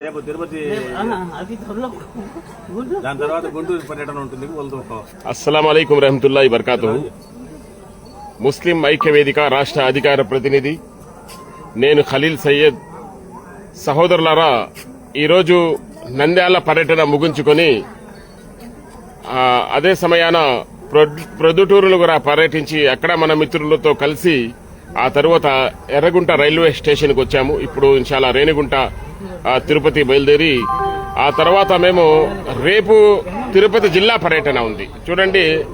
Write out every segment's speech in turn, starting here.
రేపు తిరుపతి దాని తర్వాత గుంటూరు పర్యటన ఉంటుంది అస్సలం అయికం రహమతుల్లాhi బర్కాతు ముస్లిం ఐక్య వేదిక రాష్ట్ర అధికార ప్రతినిధి నేను ఖలీల్ సయ్యద్. సహోదరులారా ఈరోజు నంద్యాల పర్యటన ముగించుకొని ఆ, అదే సమయాన ప్రొద్దుటూరులో కూడా పర్యటించి అక్కడ మన మిత్రులతో కలిసి ఆ తర్వాత ఎర్రగుంట రైల్వే స్టేషన్కి వచ్చాము. ఇప్పుడు ఇన్షాల్లా రేణిగుంట తిరుపతి బయలుదేరి ఆ తర్వాత మేము రేపు తిరుపతి జిల్లా పర్యటన ఉంది. చూడండి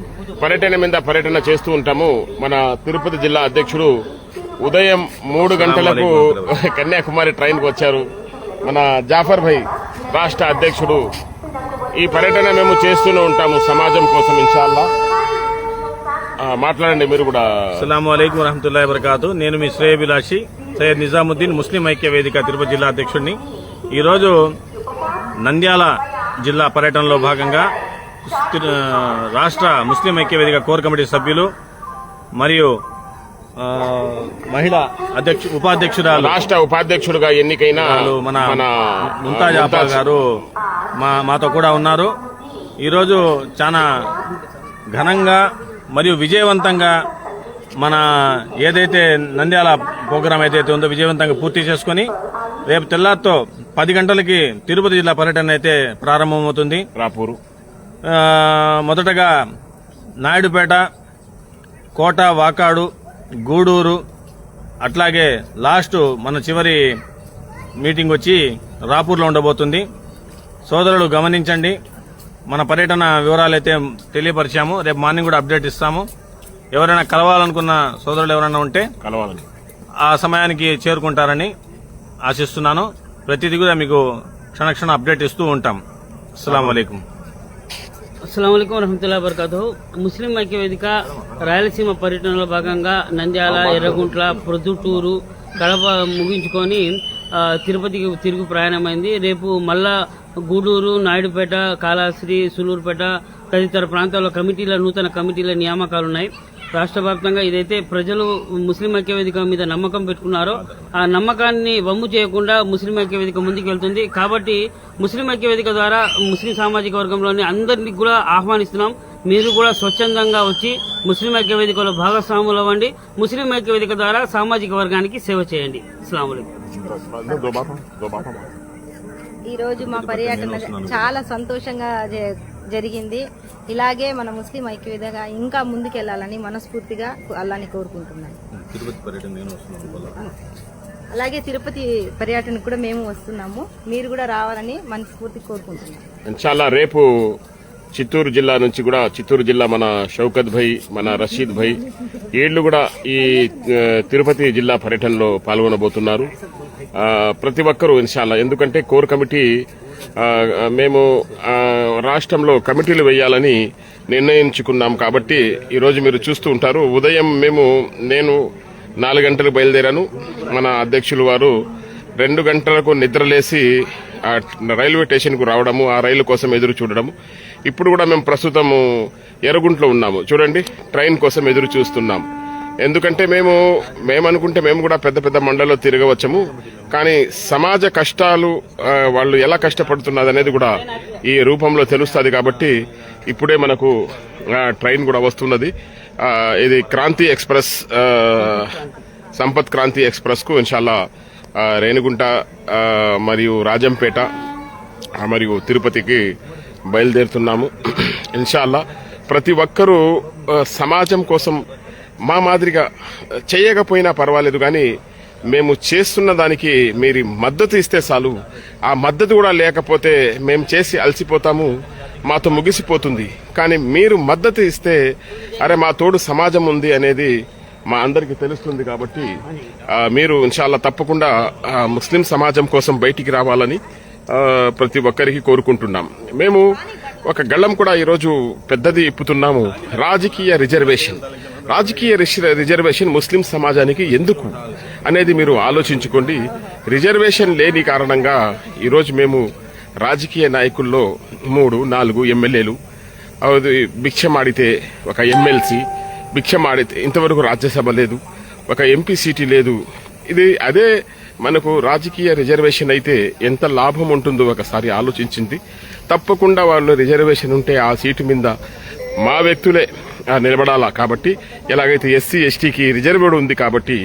పర్యటన మీద పర్యటన చేస్తూ ఉంటాము. మన తిరుపతి జిల్లా అధ్యక్షుడు ఉదయం మూడు గంటలకు కన్యాకుమారి ట్రైన్కి వచ్చారు. మన జాఫర్ భాయ్ రాష్ట్ర అధ్యక్షుడు. ఈ పర్యటన మేము చేస్తూనే ఉంటాము సమాజం కోసం ఇన్షాల్లా. మాట్లాడండి మీరు కూడా. అస్సలం అయికం వరహమతుల్లాhi వబర్కాతు. నేను మీ శ్రేయభిలాషి. సయ్యద్ నిజాముద్దీన్ ముస్లిం ఐక్య వేదిక తిరుపతి జిల్లా అధ్యక్షుడిని ఈరోజు నంద్యాల జిల్లా పర్యటనలో భాగంగా రాష్ట్ర ముస్లిం ఐక్య వేదిక కోర్ కమిటీ సభ్యులు మరియు మహిళా అధ్యక్ష ఉపాధ్యక్షురాలు రాష్ట్ర ఉపాధ్యక్షుడుగా ఎన్నికైన వాళ్ళు మన ముంతాజ్ ఆపా గారు మా మాతో కూడా ఉన్నారు. ఈరోజు చాలా ఘనంగా మరియు విజయవంతంగా మన ఏదైతే నంద్యాల ప్రోగ్రాం ఏదైతే ఉందో విజయవంతంగా పూర్తి చేసుకుని రేపు తెల్లారితో పది గంటలకి తిరుపతి జిల్లా పర్యటన అయితే ప్రారంభమవుతుంది. రాపూరు. మొదటగా నాయుడుపేట కోట వాకాడు గూడూరు అట్లాగే లాస్ట్ మన చివరి మీటింగ్ వచ్చి రాపూర్లో ఉండబోతుంది. సోదరులు గమనించండి మన పర్యటన వివరాలు అయితే తెలియపరిచాము. రేపు మార్నింగ్ కూడా అప్డేట్ ఇస్తాము. ఎవరైనా కలవాలనుకున్న సోదరులు ఎవరైనా ఉంటే కలవాలని. ఆ సమయానికి చేరుకుంటారని ఆశిస్తున్నాను. ప్రతిదీ కూడా మీకు క్షణక్షణ అప్డేట్ ఇస్తూ ఉంటాం. అస్సలం అయికం అస్సలం వరహమతుల్లా వబర్కాతు ముస్లిం ఐక్య వేదిక రాయలసీమ పర్యటనలో భాగంగా నంద్యాల ఎర్రగుంట్ల ప్రొద్దుటూరు కడప ముగించుకొని తిరుపతికి తిరుగు ప్రయాణమైంది. రేపు మళ్ళా గూడూరు నాయుడుపేట కాళాశ్రీ సులూరుపేట తదితర ప్రాంతాల్లో కమిటీల నూతన కమిటీల నియామకాలు ఉన్నాయి రాష్ట్ర వ్యాప్తంగా ఇదైతే ప్రజలు ముస్లిం ఐక్య వేదిక మీద నమ్మకం పెట్టుకున్నారో ఆ నమ్మకాన్ని వమ్ము చేయకుండా ముస్లిం ఐక్య వేదిక ముందుకు వెళ్తుంది. కాబట్టి ముస్లిం ఐక్య వేదిక ద్వారా ముస్లిం సామాజిక వర్గంలోని అందరినీ కూడా ఆహ్వానిస్తున్నాం. మీరు కూడా స్వచ్ఛందంగా వచ్చి ముస్లిం ఐక్య వేదికలో భాగస్వాములు అవ్వండి. ముస్లిం ఐక్య వేదిక ద్వారా సామాజిక వర్గానికి సేవ చేయండి. అస్సలం ఈ రోజు మా పర్యటన చాలా సంతోషంగా జరిగింది. ఇలాగే మన ముస్లిం ఐక్యవేదిగా ఇంకా ముందుకెళ్ళాలని మనస్ఫూర్తిగా అల్లాని కోరుకుంటున్నాను. పర్యటన అలాగే తిరుపతి పర్యటనకు కూడా మేము వస్తున్నాము. మీరు కూడా రావాలని మనస్ఫూర్తి కోరుకుంటున్నాను. ఇన్షాల్లా రేపు చిత్తూరు జిల్లా నుంచి కూడా చిత్తూరు జిల్లా మన షౌకత్ భాయ్ మన రషీద్ భాయ్ వీళ్ళు కూడా ఈ తిరుపతి జిల్లా పర్యటనలో పాల్గొనబోతున్నారు. ప్రతి ఒక్కరూ ఇన్షాల్లా ఎందుకంటే కోర్ కమిటీ మేము రాష్ట్రంలో కమిటీలు వేయాలని నిర్ణయించుకున్నాం కాబట్టి ఈరోజు మీరు చూస్తూ ఉంటారు. ఉదయం మేము నేను నాలుగు గంటలకు బయలుదేరాను. మన అధ్యక్షులు వారు రెండు గంటలకు నిద్రలేసి రైల్వే స్టేషన్కు రావడము ఆ రైలు కోసం ఎదురు చూడడము. ఇప్పుడు కూడా మేము ప్రస్తుతము ఎర్రగుంట్లో ఉన్నాము. చూడండి ట్రైన్ కోసం ఎదురు చూస్తున్నాం. ఎందుకంటే మేము మేము అనుకుంటే మేము కూడా పెద్ద పెద్ద మండల్లో తిరగవచ్చము. కానీ సమాజ కష్టాలు వాళ్ళు ఎలా కష్టపడుతున్నది అనేది కూడా ఈ రూపంలో తెలుస్తుంది కాబట్టి ఇప్పుడే మనకు ట్రైన్ కూడా వస్తున్నది. ఇది క్రాంతి ఎక్స్ప్రెస్ సంపత్ క్రాంతి ఎక్స్ప్రెస్కు ఇన్షాల్లా రేణిగుంట మరియు రాజంపేట మరియు తిరుపతికి బయలుదేరుతున్నాము. ఇన్షాల్లా ప్రతి ఒక్కరూ సమాజం కోసం మా మాదిరిగా చేయకపోయినా పర్వాలేదు కానీ మేము చేస్తున్న దానికి మీరు మద్దతు ఇస్తే చాలు. ఆ మద్దతు కూడా లేకపోతే మేము చేసి అలసిపోతాము మాతో ముగిసిపోతుంది. కానీ మీరు మద్దతు ఇస్తే అరే మా తోడు సమాజం ఉంది అనేది మా అందరికీ తెలుస్తుంది కాబట్టి మీరు ఇన్షాల్లా తప్పకుండా ముస్లిం సమాజం కోసం బయటికి రావాలని ప్రతి ఒక్కరికి కోరుకుంటున్నాం. మేము ఒక గళ్ళం కూడా ఈరోజు పెద్దది ఇప్పుతున్నాము. రాజకీయ రిజర్వేషన్. రాజకీయ రిష- రిజర్వేషన్ ముస్లిం సమాజానికి ఎందుకు అనేది మీరు ఆలోచించుకోండి. రిజర్వేషన్ లేని కారణంగా ఈరోజు మేము రాజకీయ నాయకుల్లో మూడు నాలుగు ఎమ్మెల్యేలు అది భిక్షమాడితే ఒక ఎమ్మెల్సీ భిక్షమాడితే ఇంతవరకు రాజ్యసభ లేదు ఒక ఎంపీ సీటీ లేదు. ఇది అదే మనకు రాజకీయ రిజర్వేషన్ అయితే ఎంత లాభం ఉంటుందో ఒకసారి ఆలోచించింది. తప్పకుండా వాళ్ళు రిజర్వేషన్ ఉంటే ఆ సీటు మీద మా వ్యక్తులే నిలబడాలా? కాబట్టి ఎలాగైతే ఎస్సీ ఎస్టీకి రిజర్వ్డ్ ఉంది కాబట్టి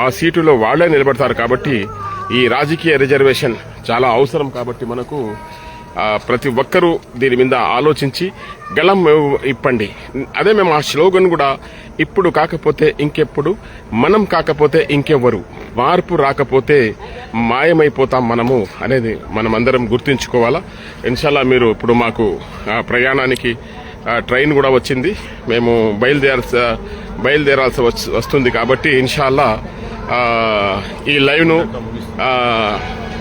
ఆ సీటులో వాళ్ళే నిలబడతారు కాబట్టి ఈ రాజకీయ రిజర్వేషన్ చాలా అవసరం కాబట్టి మనకు ప్రతి ఒక్కరూ దీని మీద ఆలోచించి గళం ఇప్పండి. అదే మేము ఆ స్లోగన్ కూడా ఇప్పుడు కాకపోతే ఇంకెప్పుడు మనం కాకపోతే ఇంకెవ్వరు. మార్పు రాకపోతే మాయమైపోతాం మనము అనేది మనమందరం గుర్తుంచుకోవాలా. ఇన్షాల్లా మీరు ఇప్పుడు మాకు ప్రయాణానికి ట్రైన్ కూడా వచ్చింది. మేము బయలుదేరాల్సి బయలుదేరాల్సి వస్తుంది కాబట్టి ఇన్షాల్లా ఈ లైవ్ను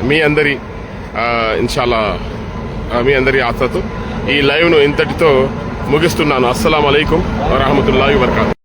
మీ అందరి ఇన్షాల్లా మీ అందరి ఆశతో ఈ లైవ్ను ఇంతటితో ముగిస్తున్నాను. అస్సలం అయికం వరహమతుల్లా వబర్కాతు.